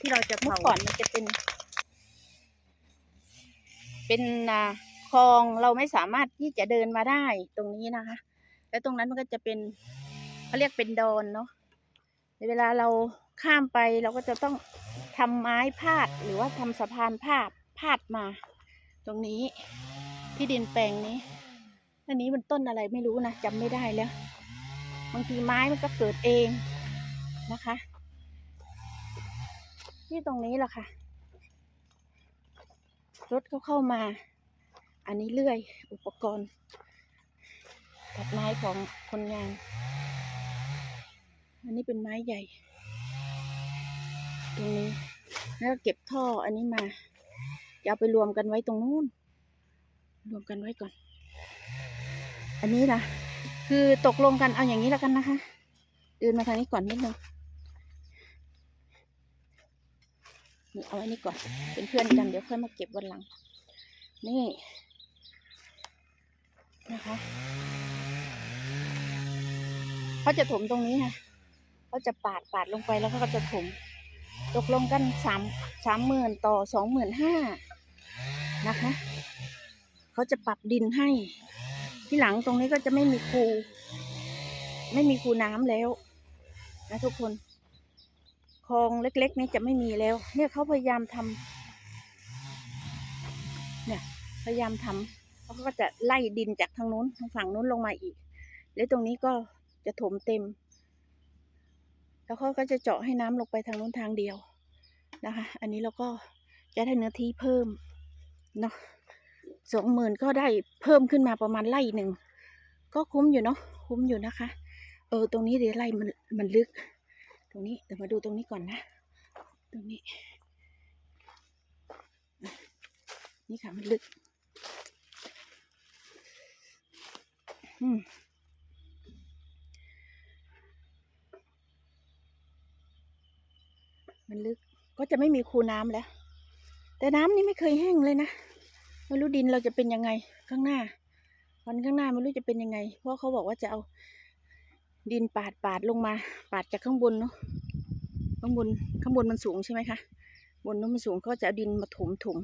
ที่เราจะเมื่เผาอก่อนมันจะเป็น เป็นนาคลองเราไม่สามารถที่จะเดินมาได้ตรงนี้นะคะ แล้วตรงนั้นมันก็จะเป็นเขาเรียกเป็นดอนเนาะในเวลาเราข้ามไปเราก็จะต้องทำไม้พาดหรือว่าทำสะพานพาดพาดมา ตรงนี้ที่ดินแปลงนี้อันนี้มันต้นอะไรไม่รู้นะจำไม่ได้แล้ว บางทีไม้มันก็เกิดเองนะคะ ที่ตรงนี้แหละค่ะ รถเขาเข้ามา อันนี้เลื่อยอุปกรณ์ตัดไม้ของคนงาน อันนี้เป็นไม้ใหญ่ ตรงนี้ แล้วก็เก็บท่ออันนี้มา จะเอาไปรวมกันไว้ตรงนู้น รวมกันไว้ก่อน อันนี้นะคือตกลงกันเอาอย่างนี้แล้วกันนะคะ เดินมาทางนี้ก่อนนิดนึง เอาอันนี้ก่อน เป็นเพื่อนกันเดี๋ยวค่อยมาเก็บวันหลัง นี่ นะคะเขาจะถมตรงนี้ค่ะเขาจะปาดปาดลงไปแล้วเขาก็จะถม ตกลงกันสามสามหมื่นต่อสองหมื่นห้านะคะเขาจะปรับดินให้ ที่หลังตรงนี้ก็จะไม่มีคู ไม่มีคูน้ำแล้ว นะทุกคน คลองเล็ก ๆ นี้จะไม่มีแล้ว เนี่ยเขาพยายามทำเนี่ย พยายามทำเขาก็จะไล่ดินจากทางนู้นทางฝั่งนู้นลงมาอีก แล้วตรงนี้ก็จะถมเต็ม แล้วเขาก็จะเจาะให้น้ำลงไปทางนู้นทางเดียวนะคะ อันนี้เราก็จะได้เนื้อที่เพิ่มเนาะสองหมื่นก็ได้เพิ่มขึ้นมาประมาณไร่หนึ่ง ก็คุ้มอยู่เนาะคุ้มอยู่นะคะ เออ ตรงนี้เดี๋ยวไร่มันมันลึก รงนี้เดี๋ยวมาดูตรงนี้ก่อนนะ ตรงนี้ นี่ค่ะมันลึก อืมมันลึกก็จะไม่มีคูน้ำแล้ว แต่น้ำนี่ไม่เคยแห้งเลยนะ ไม่รู้ดินเราจะเป็นยังไงข้างหน้า วันข้างหน้าไม่รู้จะเป็นยังไง เพราะเขาบอกว่าจะเอา ดินปาดปาดลงมา ปาดจากข้างบนเนาะข้างบนข้างบนมันสูงใช่ไหมคะบนนู้นมันสูงก็จะเอาดินมาถมถม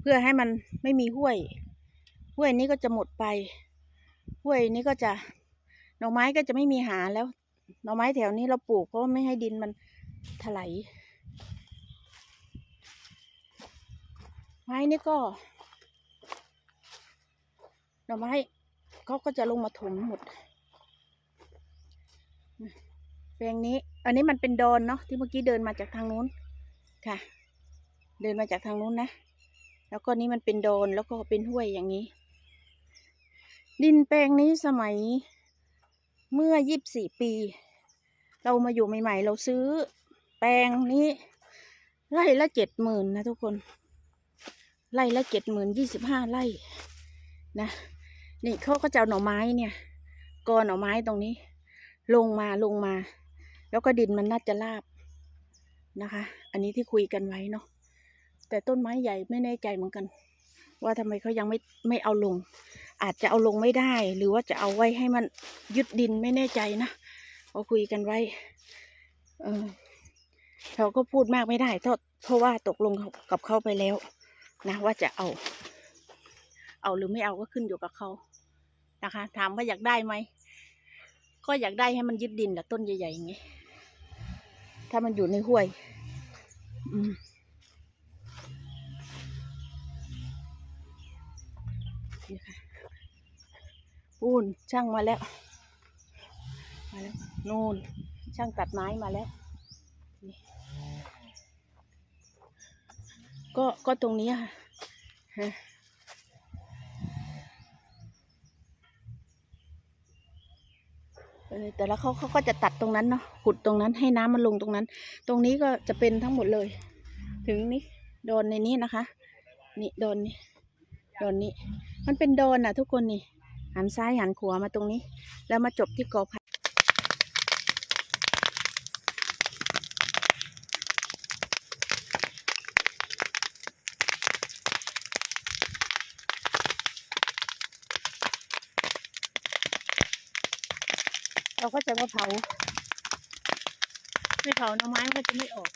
เพื่อให้มันไม่มีห้วย ห้วยนี้ก็จะหมดไป ห้วยนี้ก็จะหน่อไม้ก็จะไม่มีหาแล้ว หน่อไม้แถวนี้เราปลูกเพราะไม่ให้ดินมันถลายไม้นี่ก็ หน่อไม้เขาก็จะลงมาถมหมด แปลงนี้ อันนี้มันเป็นดอนเนาะที่เมื่อกี้เดินมาจากทางนู้นค่ะ เดินมาจากทางนู้นนะ แล้วก็นี้มันเป็นดอนแล้วก็เป็นห้วยอย่างนี้ ดินแปลงนี้สมัยเมื่อยี่บสี่ปี เรามาอยู่ใหม่ ๆ เราซื้อ แปลงนี้ไร่ละเจ็ดหมื่นนะทุกคน ไร่ละเจ็ดหมื่นยี่สิบห้าไร่นะนี่เขาก็จะเอาหน่อไม้เนี่ยกอหน่อไม้ตรงนี้ ลงมาลงมา แล้วก็ดินมันน่าจะราบนะคะ อันนี้ที่คุยกันไว้เนาะแต่ต้นไม้ใหญ่ไม่แน่ใจเหมือนกัน ว่าทำไมเขายังไม่ไม่เอาลง อาจจะเอาลงไม่ได้ หรือว่าจะเอาไว้ให้มันยึดดินไม่แน่ใจนะเขาคุยกันไว้ เออเราก็พูดมากไม่ได้เพราะว่าตกลงกับเขาไปแล้ว นะ ว่าจะเอา เอาหรือไม่เอาก็ขึ้นอยู่กับเขานะคะ ถามว่าอยากได้ไหมก็อยากได้ให้มันยึดดินแหละต้นใหญ่ๆอย่างนี้ ถ้ามันอยู่ในห้วย อืมนี่ค่ะปูนช่างมาแล้ว มาแล้ว นูนช่างตัดไม้มาแล้วนี่ก็ก็ตรงนี้ค่ะฮะเอแต่แล้วเขาเขาก็จะตัดตรงนั้นเนาะขุดตรงนั้นให้น้ำมันลงตรงนั้น ตรงนี้ก็จะเป็นทั้งหมดเลย ถึงนี่โดนในนี้นะคะ นี่โดนนี่โดนนี่มันเป็นโดนอะ ทุกคนนี่หันซ้ายหันขวามาตรงนี้ แล้วมาจบที่กอไผ่ เราก็จะมาเผาไม่เผาหน่อไม้มันก็จะไม่ออก